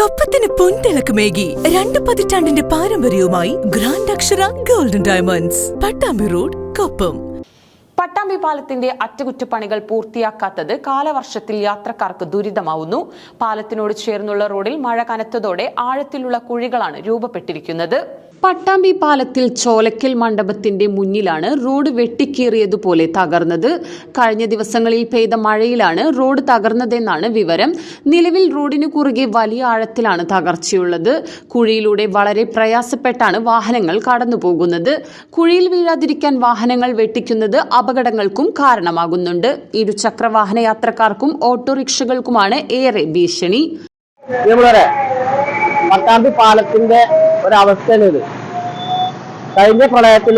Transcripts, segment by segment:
കൊപ്പത്തിന് പൊൻതിളക്കമേകി രണ്ട് പതിറ്റാണ്ടിന്റെ പാരമ്പര്യവുമായി grand Akshara golden diamonds Pattambi road Koppam. Pattambi പാലത്തിന്റെ അറ്റകുറ്റപ്പണികൾ പൂർത്തിയാക്കാത്തത് കാലവർഷത്തിൽ യാത്രക്കാർക്ക് ദുരിതമാവുന്നു. പാലത്തിനോട് ചേർന്നുള്ള റോഡിൽ മഴ കനത്തതോടെ ആഴത്തിലുള്ള കുഴികളാണ് രൂപപ്പെട്ടിരിക്കുന്നത്. പട്ടാമ്പി പാലത്തിൽ ചോലക്കൽ മണ്ഡപത്തിന്റെ മുന്നിലാണ് റോഡ് വെട്ടിക്കീറിയതുപോലെ തകർന്നത്. കഴിഞ്ഞ ദിവസങ്ങളിൽ പെയ്ത മഴയിലാണ് റോഡ് തകർന്നതെന്നാണ് വിവരം. നിലവിൽ റോഡിനു കുറുകെ വലിയ ആഴത്തിലാണ് തകർച്ചയുള്ളത്. കുഴിയിലൂടെ വളരെ പ്രയാസപ്പെട്ടാണ് വാഹനങ്ങൾ കടന്നുപോകുന്നത്. കുഴിയിൽ വീഴാതിരിക്കാൻ വാഹനങ്ങൾ വെട്ടിക്കുന്നത് അപകടങ്ങൾക്കും കാരണമാകുന്നുണ്ട്. ഇരുചക്ര വാഹന യാത്രക്കാർക്കും ഓട്ടോറിക്ഷകൾക്കുമാണ് ഏറെ ഭീഷണി. പട്ടാമ്പി പാലത്തിന്റെ ഒരവസ്ഥയാണ് ഇത്. കഴിഞ്ഞ പ്രളയത്തിൽ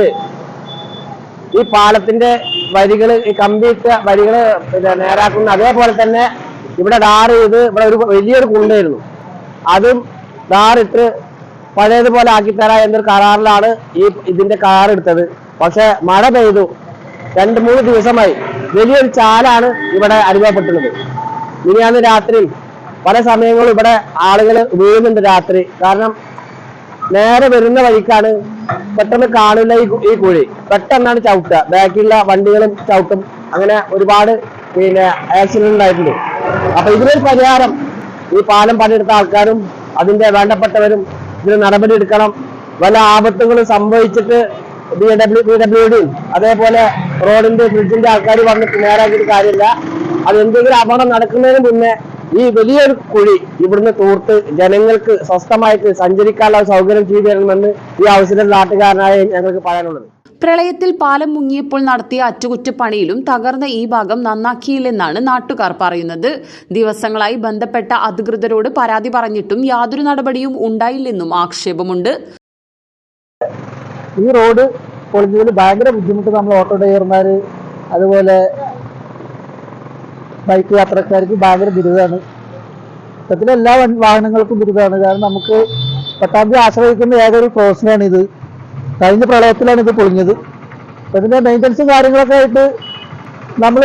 ഈ പാലത്തിന്റെ വരികൾ ഈ കമ്പിയിട്ട പിന്നെ നേരാക്കുന്ന അതേപോലെ തന്നെ ഇവിടെ ഡാർ ചെയ്ത് ഇവിടെ ഒരു വലിയൊരു കുണ്ടായിരുന്നു. അതും ഡാറിട്ട് പഴയതുപോലെ ആക്കിത്തരാ എന്നൊരു കരാറിലാണ് ഈ ഇതിന്റെ കരാർ എടുത്തത്. പക്ഷെ മഴ പെയ്തു. രണ്ട് മൂന്ന് ദിവസമായി വലിയൊരു ചാലാണ് ഇവിടെ അനുഭവപ്പെട്ടുള്ളത്. ഇനിയാണ് രാത്രി പല സമയങ്ങളും ഇവിടെ ആളുകൾ വീഴുന്നുണ്ട് രാത്രി. കാരണം നേരെ വരുന്ന വഴിക്കാണ് പെട്ടെന്ന് കാണില്ല ഈ കുഴി. പെട്ടെന്നാണ് ചവിട്ടുക. ബാക്കിയുള്ള വണ്ടികളും ചവിട്ടും. അങ്ങനെ ഒരുപാട് പിന്നെ ആക്സിഡന്റ് ഉണ്ടായിട്ടുണ്ട്. അപ്പൊ ഇതിനൊരു പരിഹാരം ഈ പാലം പണിയെടുത്ത ആൾക്കാരും അതിന്റെ വേണ്ടപ്പെട്ടവരും ഇതിന് നടപടി എടുക്കണം. വല്ല ആപത്തുകളും സംഭവിച്ചിട്ട് ബി ഡബ്ല്യു ബി ഡബ്ല്യു ഡിയും അതേപോലെ റോഡിന്റെ ബ്രിഡ്ജിന്റെ ആൾക്കാർ വന്നിട്ട് നേരാക്കിയിട്ട് കാര്യമില്ല. അത് എന്തെങ്കിലും അപകടം നടക്കുന്നതിന് മുന്നേ ഈ വലിയൊരു കുഴി ഇവിടുന്ന് തൂർത്ത് ജനങ്ങൾക്ക് സ്വസ്ഥമായിട്ട് സഞ്ചരിക്കാനുള്ള സൗകര്യം ചെയ്തു തരണമെന്ന് ഈ അവസരം നാട്ടുകാരനായ ഞങ്ങൾക്ക് പറയാനുള്ളത്. പ്രളയത്തിൽ പാലം മുങ്ങിയപ്പോൾ നടത്തിയ അറ്റകുറ്റപ്പണിയിലും തകർന്ന ഈ ഭാഗം നന്നാക്കിയില്ലെന്നാണ് നാട്ടുകാർ പറയുന്നത്. ദിവസങ്ങളായി ബന്ധപ്പെട്ട അധികൃതരോട് പരാതി പറഞ്ഞിട്ടും യാതൊരു നടപടിയും ഉണ്ടായില്ലെന്നും ആക്ഷേപമുണ്ട്. ഈ റോഡ് പൊളിഞ്ഞതിൽ ഭയങ്കര ബുദ്ധിമുട്ട് നമ്മൾ ഓട്ടോ ഡ്രൈവർമാര് അതുപോലെ ബൈക്ക് യാത്രക്കാർക്ക് ഭയങ്കര ബിരുദമാണ് മൊത്തത്തിൽ എല്ലാ വാഹനങ്ങൾക്കും ബിരുദമാണ് കാരണം നമുക്ക് പട്ടാമ്പി ആശ്രയിക്കുന്ന ഏതൊരു ക്രോസിനാണ് ഇത്. കഴിഞ്ഞ പ്രളയത്തിലാണ് ഇത് പൊളിഞ്ഞത്. ഇതിന്റെ മെയിന്റനൻസും കാര്യങ്ങളൊക്കെ ആയിട്ട് നമ്മൾ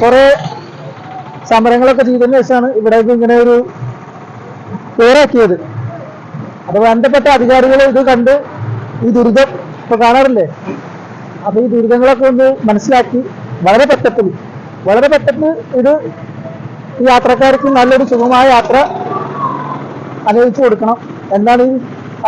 കുറേ സമരങ്ങളൊക്കെ ചെയ്തതിന് ശേഷമാണ് ഇവിടേക്ക് ഇങ്ങനെ ഒരു പേരാക്കിയത്. അപ്പൊ ബന്ധപ്പെട്ട അധികാരികൾ ഇത് കണ്ട് ഈ ദുരിതം ഇപ്പൊ കാണാറില്ലേ? അപ്പൊ ഈ ദുരിതങ്ങളൊക്കെ ഒന്ന് മനസ്സിലാക്കി വളരെ പെട്ടെന്ന് വളരെ പെട്ടെന്ന് ഇത് യാത്രക്കാർക്ക് നല്ലൊരു സുഖമായ യാത്ര അനുവദിച്ചു കൊടുക്കണം എന്നാണ് ഈ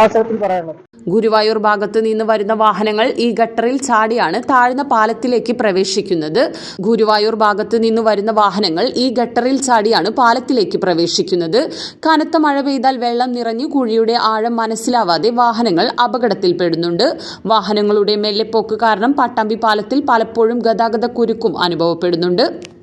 അവസരത്തിൽ പറയാനുള്ളത്. ഗുരുവായൂർ ഭാഗത്ത് നിന്ന് വരുന്ന വാഹനങ്ങൾ ഈ ഗട്ടറിൽ ചാടിയാണ് താഴ്ന്ന പാലത്തിലേക്ക് പ്രവേശിക്കുന്നത്. ഗുരുവായൂർ ഭാഗത്ത് നിന്ന് വരുന്ന വാഹനങ്ങൾ ഈ ഗട്ടറിൽ ചാടിയാണ് പാലത്തിലേക്ക് പ്രവേശിക്കുന്നത്. കനത്ത മഴ പെയ്താൽ വെള്ളം നിറഞ്ഞു കുഴിയുടെ ആഴം മനസ്സിലാവാതെ വാഹനങ്ങൾ അപകടത്തിൽപ്പെടുന്നുണ്ട്. വാഹനങ്ങളുടെ മെല്ലെപ്പോക്ക് കാരണം പട്ടാമ്പി പാലത്തിൽ പലപ്പോഴും ഗതാഗത കുരുക്കും അനുഭവപ്പെടുന്നുണ്ട്.